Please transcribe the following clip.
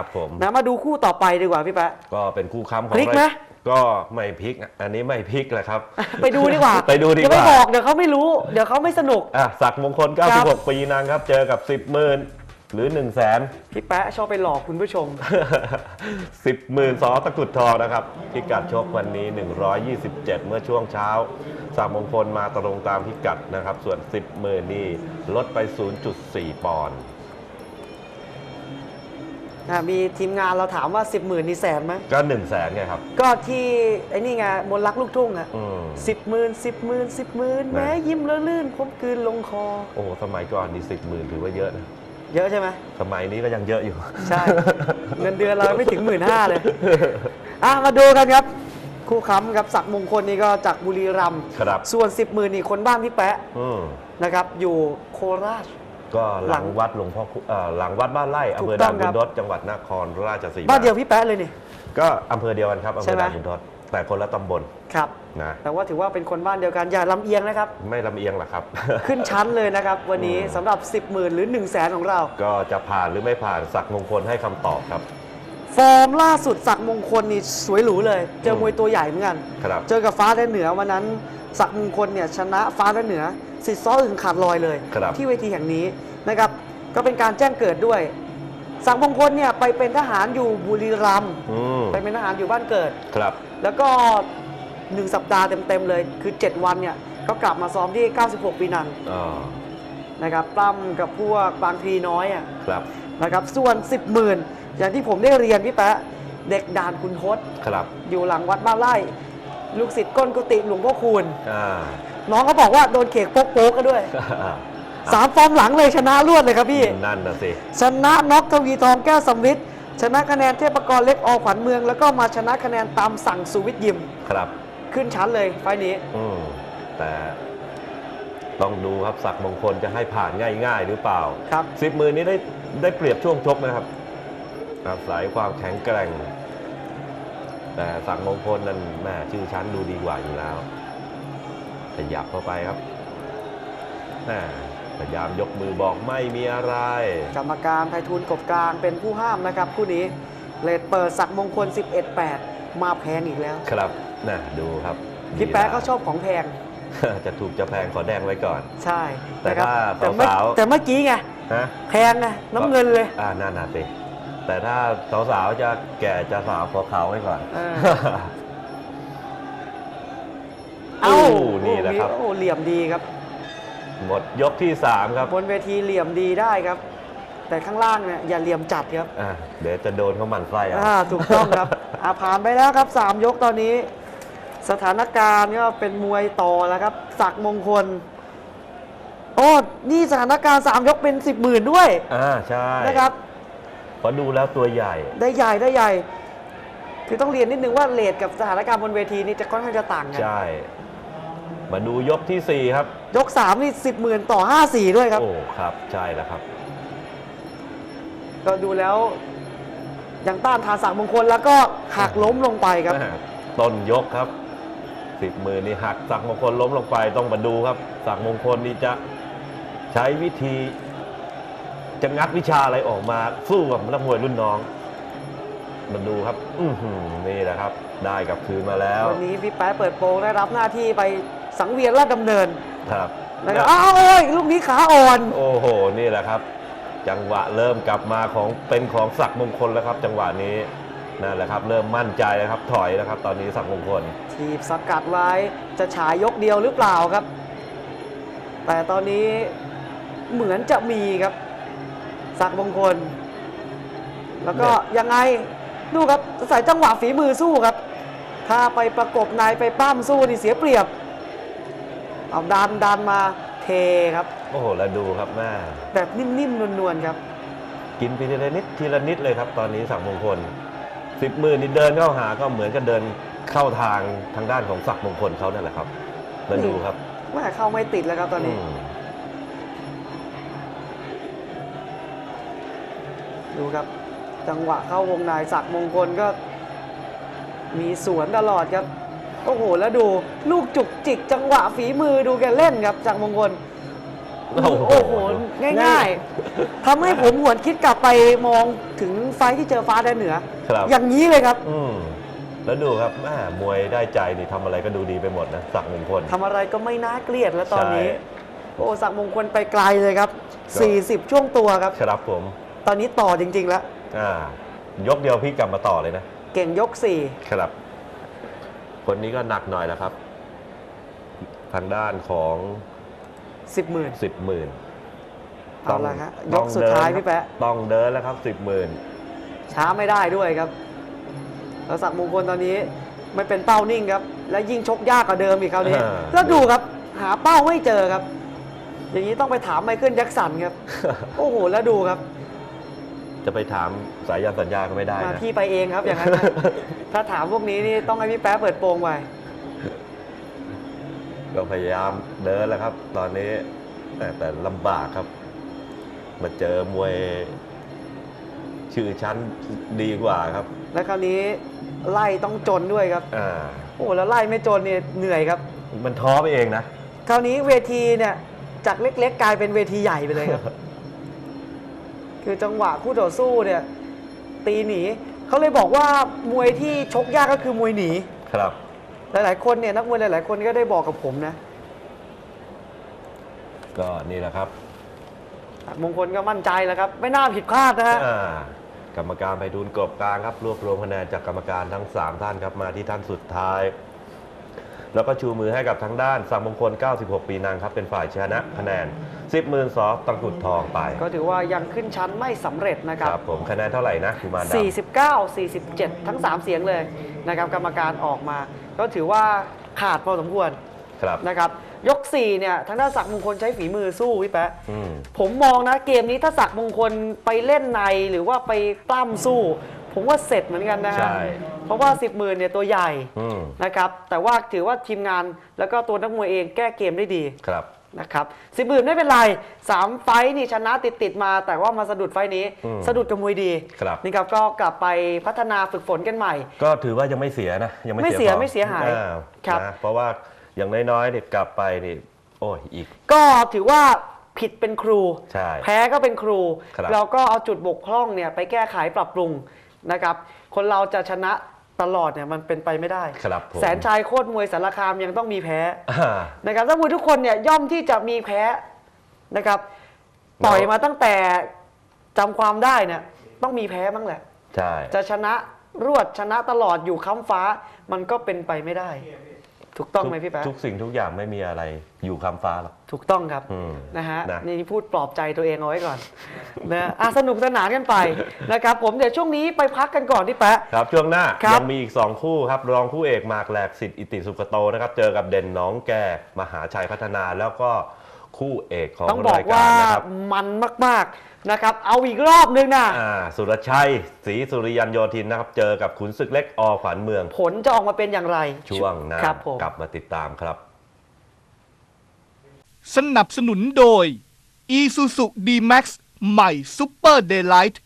ครับผมนะมาดูคู่ต่อไปดีกว่าพี่แปะ ก็เป็นคู่ค้ำของพลิกไหมก็ไม่พลิก อันนี้ไม่พลิกแหละครับ ไปดูดีกว่า ไปดูดีกว่าอย่าไปบอกเดี๋ยวเขาไม่รู้ เดี๋ยวเขาไม่สนุก อะศักดิ์มงคล ครับ 96 ปีนางครับ เจอกับ 10หมื่นหรือ 1 0 0 0 0แสนพี่แปะชอบไปหลอกคุณผู้ชมสิบหมื่นสอตะกรุดทองนะครับ พิกัดชกวันนี้ 127 เมื่อช่วงเช้าศักดิ์มงคลมาตรงตามพิกัดนะครับ ส่วน 10หมื่นนี่ลดไป 0.4 ปอนด์ อะมีทีมงานเราถามว่า 10 0,000นี่แสนไหมก็1 0 0 0 0แสนไงครับ ก็ที่ไอ้นี่ไงมนต์รักลูกทุ่งอะอืม สิบหมื่นสิบหมื่นสิบหมื่นนะแม้ยิ้มแล้วลื่นคมกลืนลงคอ โอ้โหสมัยก่อนนี่สิบหมื่นถือว่าเยอะนะเยอะใช่ไหม สมัยนี้ก็ยังเยอะอยู่ ใช่ เงินเดือนเราไม่ถึงหมื่นห้าเลย อะ มาดูกันครับ คู่ค้ำครับศักดิ์มงคลนี่ก็จากบุรีรัมย์ครับ ส่วน 10หมื่นนี่คนบ้านพี่แปะอืมนะครับ อยู่โคราช ก็หหลัลังงวัดหลวงพ่อคุเอ่อหลังวัดบ้านไร่อำเภอถูกต้ด่าอนงบุครัญบรถจังหวัดนครราชสีมาบ้านเดียวพี่แปะเลยนี่ ก็อำเภอเดียวกันครับอำใช่เภอไหม ด่านบุญรถแต่คนละตำบลครับ นะแต่ว่าถือว่าเป็นคนบ้านเดียวกันอย่าลำเอียงนะครับ ไม่ลำเอียงหรอกครับ ขึ้นชั้นเลยนะครับ วันนี้อืมสำหรับ 10หมื่นหรือ 1 0 0 0 0แสนของเรา ก็จะผ่านหรือไม่ผ่านศักดิ์มงคลให้คำตอบครับ ฟอร์มล่าสุดศักดิ์มงคลนี่สวยหรูเลย เจอมวยตัวใหญ่เหมือนกัน ครับ เจอกับฟ้าแดนเหนือวันนั้นศักดิ์มงคลเนี่ยชนะฟ้าแดนเหนือ สิทธิ์ซ้อถึงขาดลอยเลย ครับ ที่เวทีแห่งนี้นะครับ ก็เป็นการแจ้งเกิดด้วยศักดิ์มงคลเนี่ยไปเป็นทหารอยู่บุรีรัมย์อืมไปเป็นทหารอยู่บ้านเกิด ครับ แล้วก็1สัปดาห์เต็มๆเลย คือ 7 วันเนี่ย ก็กลับมาซ้อมที่ 96 ปีนันอ๋อนะครับปล้ำกับพวกบางพลีน้อยอะครับ นะครับ ส่วน 10หมื่นอย่างที่ผมได้เรียนพี่แป๊ะเด็กด่านคุณทศครับ อยู่หลังวัดบ้านไร่ ลูกศิษย์ก้นกุฏิหลวงพ่อคูณ อ่าน้องเขาบอกว่าโดนเขกโป๊กโป๊กกันด้วยสามฟอร์มหลังเลยชนะรวดเลยครับพี่ นั่นน่ะสิ ชนะน็อกทวีทองแก้วสำริดชนะคะแนนเทพกรเล็กอขวัญเมือง แล้วก็มาชนะคะแนนตามสั่งสุวิทย์ยิม ครับ ขึ้นชั้นเลยไฟล์นี้ อืมแต่ต้องดูครับศักดิ์มงคลจะให้ผ่านง่าย ๆ หรือเปล่าครับ สิบมือนี้ได้ได้เปรียบช่วงชกนะครับอาศัยความแข็งแกร่ง แต่ศักดิ์มงคลนั้นแม่ชื่อชั้นดูดีกว่าอยู่แล้ว ขยับเข้าไปครับแม่พยายามยกมือบอกไม่มีอะไร กรรมการไพฑูรย์กบกลางเป็นผู้ห้ามนะครับคู่นี้เลดเปิดศักดิ์มงคล 11-8 มาแพงอีกแล้ว ครับน่ะดูครับพี่แป๊ะเขาชอบของแพง จะถูกจะแพงขอแดงไว้ก่อน ใช่ แต่นะครับถ้าแต่เมื่อสาวๆแต่เมื่อกี้ไงฮะแพงไงน้ำเงินเลย อ่านั่นน่ะสิ แต่ถ้าสาวๆจะแก่จะสาวขอเขาวไว้ก่อน เออโอ้เอ้านี่แหละครับ โอ้เหลี่ยมดีครับ หมดยกที่ 3 ครับบนเวทีเหลี่ยมดีได้ครับ แต่ข้างล่างเนี่ยอย่าเหลี่ยมจัดครับอะเดี๋ยวจะโดนเขาหมันไส้เอาอ่าถูกต้องครับอ่าผ่านไปแล้วครับสามยกตอนนี้ สถานการณ์ก็เป็นมวยต่อแล้วครับศักดิ์มงคลโอ้นี่สถานการณ์สามยกเป็นสิบหมื่นด้วยอ่าใช่นะครับเพราะดูแล้วตัวใหญ่ ได้ใหญ่ได้ใหญ่ คือต้องเรียนนิดนึงว่าเลทกับสถานการณ์บนเวทีนี่จะค่อนข้างจะต่างกัน ใช่ มาดูยกทีสี่4 ครับ ยกสามนี่สิบหมื่นต่อห้าสี่ด้วยครับ โอ้ ครับ ใช่แล้วครับ ก็ดูแล้ว ยังต้านทานศักดิ์มงคลแล้วก็หักล้มลงไปครับแม่ต้นยกครับสิบมือนี่หักสักมงคลล้มลงไปต้องมาดูครับ สักมงคลนี่จะใช้วิธี จะงัดวิชาอะไรออกมาสู้กับนักมวยรุ่นน้องมาดูครับ อือหือนี่แหละครับ ได้กลับคืนมาแล้ววันนี้พี่แป๊ะเปิดโปงได้รับหน้าที่ไปสังเวียนราชดำเนินครับนะครับอ้าวโอ้ยลูกนี้ขาอ่อน โอ้โห นี่แหละครับ จังหวะเริ่มกลับมาของเป็นของศักดิ์มงคลแล้วครับ จังหวะนี้นั่นแหละครับ เริ่มมั่นใจแล้วครับ ถอยแล้วครับ ตอนนี้ศักดิ์มงคล ทีบสกัดไว้จะฉายยกเดียวหรือเปล่าครับ แต่ตอนนี้เหมือนจะมีครับ ศักดิ์มงคล แล้วก็เนี่ยยังไงดูครับใส่จังหวะฝีมือสู้ครับ ถ้าไปประกบนายไปปั้มสู้นี่เสียเปรียบ เอาดันดันมาเทครับ โอ้โหแล้วดูครับแม่แบบนิ่มๆนวลๆครับ กินไปทีละนิดทีละนิดเลยครับ ตอนนี้ศักดิ์มงคลสิบมือนี่เดินเข้าหาก็เหมือนกับเดินเข้าทางทางด้านของศักดิ์มงคลเขานั่นแหละครับแล้วดูครับแม่เข้าไม่ติดแล้วครับตอนนี้ ดูครับ จังหวะเข้าวงในศักดิ์มงคลก็ มีสวนตลอดครับ โอ้โห แล้วดูลูกจุกจิก จังหวะฝีมือดูแกเล่นครับจากมงคลโอ้โหโอ้โหง่ายๆทำให้ผมหวนคิดกลับไปมองถึงไฟท์ที่เจอฟ้าแดนเหนือครับอย่างนี้เลยครับอืมแล้วดูครับแม่มวยได้ใจนี่ทำอะไรก็ดูดีไปหมดนะศักดิ์มงคลทำอะไรก็ไม่น่าเกลียดแล้วตอนนี้ใช่โอ้สักดิ์มงคลไปไกลเลยครับก็40 ช่วงตัวครับ ครับผม ตอนนี้ต่อจริง ๆ แล้ว อ่ายกเดียวพี่กลับมาต่อเลยนะ เก่งยกครับ คนนี้ก็หนักหน่อยแล้วครับ ทางด้านของ4 10หมื่นสิบหมื่นเอาละฮะยกสุดท้ายพี่แปะต้องเดินแล้วครับสิบหมื่นช้าไม่ได้ด้วยครับแล้วสักดิ์มงคลตอนนี้ไม่เป็นเป้านิ่งครับ และยิ่งชกยากกว่าเดิมอีกคราวนี้อ่าแล้วดูครับหาเป้าไม่เจอครับ อย่างนี้ต้องไปถามไมเคิลแจ็คสันครับ โอ้โห แล้วดูครับ จะไปถามสายยานสัญญาก็ไม่ได้มานะ พี่ไปเองครับอย่างนั้นนะ ถ้าถามพวกนี้นี่ต้องให้พี่แป๊ะเปิดโปงไปก็พยายามเดินแล้วครับ ตอนนี้แต่แต่ลำบากครับ มาเจอมวยชื่อชั้นดีกว่าครับ และคราวนี้ไล่ต้องจนด้วยครับ อ่า โอ้แล้วไล่ไม่จนเนี่ยเหนื่อยครับ มันท้อไปเองนะ คราวนี้เวทีเนี่ยจากเล็กๆกลายเป็นเวทีใหญ่ไปเลยครับ คือจังหวะคู่ต่อสู้เนี่ยตีหนีเขาเลยบอกว่ามวยที่ชกยากก็คือมวยหนีครับ หลาย ๆ คนเนี่ยนักมวยหลาย ๆ คนก็ได้บอกกับผมนะ ก็นี่แหละครับมงคลก็มั่นใจแล้วครับ ไม่น่าผิดพลาดนะฮะอ่ากรรมการไปดูลกบกลางครับ รวบรวมคะแนนจากกรรมการทั้ง 3 ท่านครับมาที่ท่านสุดท้าย แล้วก็ชูมือให้กับทางด้านสังมงคล 96 ปีนางครับ เป็นฝ่ายชนะคะแนน 10หมื่นซอฟตังกุดทองไปก็ถือว่ายังขึ้นชั้นไม่สำเร็จนะคครับรับผมคะแนนเท่าไหร่นะคุมารดำ49 47 ทั้ง 3 เสียงเลยนะครับกรรมการออกมา ก็ถือว่าขาดพอสมควรครับนะครับยก4เนี่ยทางด้านศักดิ์มงคลใช้ฝีมือสู้พี่แป๊ะอืมผมมองนะเกมนี้ถ้าศักดิ์มงคลไปเล่นในหรือว่าไปปล้ำสู้ ผมว่าเสร็จเหมือนกันนะฮะใช่ เพราะว่า 10หมื่นเนี่ยตัวใหญ่อืมนะครับแต่ว่าถือว่าทีมงานแล้วก็ตัวนักมวยเองแก้เกมได้ดี ครับ นะครับสิบหมื่นไม่เป็นไรสามไฟท์นี่ชนะติดติดๆมา แต่ว่ามาสะดุดไฟท์นี้อืมสะดุดกับมวยดีครับ นี่ครับก็กลับไปพัฒนาฝึกฝนกันใหม่ ก็ถือว่ายังไม่เสียนะ ยังไม่ไม่เสียฟอร์ไม่เสียหายอ่ครับ นะเพราะว่าอย่างน้อยๆเนี่ยกลับไปนี่โอ้ยอีก ก็ถือว่าผิดเป็นครู ใช่แพ้ก็เป็นครู ครับเราก็เอาจุดบกพร่องเนี่ยไปแก้ไขปรับปรุงนะครับ คนเราจะชนะ ตลอดเนี่ยมันเป็นไปไม่ได้ ครับผมแสนชายโคตรมวยสารคามยังต้องมีแพ้อ่า นะครับนักมวยทุกคนเนี่ยย่อมที่จะมีแพ้นะครับต่อยมาตั้งแต่จำความได้เนี่ยต้องมีแพ้มั้งแหละ ใช่ จะชนะรวดชนะตลอดอยู่ค้ำฟ้ามันก็เป็นไปไม่ได้ ถูกต้องไหมพี่แป๊ะทุกสิ่งทุกอย่างไม่มีอะไรอยู่คำฟ้าหรอก ถูกต้องครับอืมนะฮะนะ นี่พูดปลอบใจตัวเองเอาไว้ก่อนนะอะสนุกสนานกันไปนะครับผมเดี๋ยวช่วงนี้ไปพักกันก่อนพี่แป๊ะ ครับช่วงหน้าครับ ยังมีอีก 2 คู่ครับ รองคู่เอกหมากแหลกสิทธิ์อิติสุกโตนะครับ เจอกับเด่นหน้องแก่มหาชัยพัฒนาแล้วก็ คู่เอกของต้องบอกรายกาว่ารนะครับมันมากๆนะครับ เอาอีกรอบนึงนะ อ่าสุรชัยศรีสุริยันโยธินนะครับ เจอกับขุนศึกเล็กอขวัญเมือง ผลจะออกมาเป็นอย่างไรช่วงหน้าครับผม กลับมาติดตามครับ สนับสนุนโดย Isuzu D-Max ใหม่ Super Daylight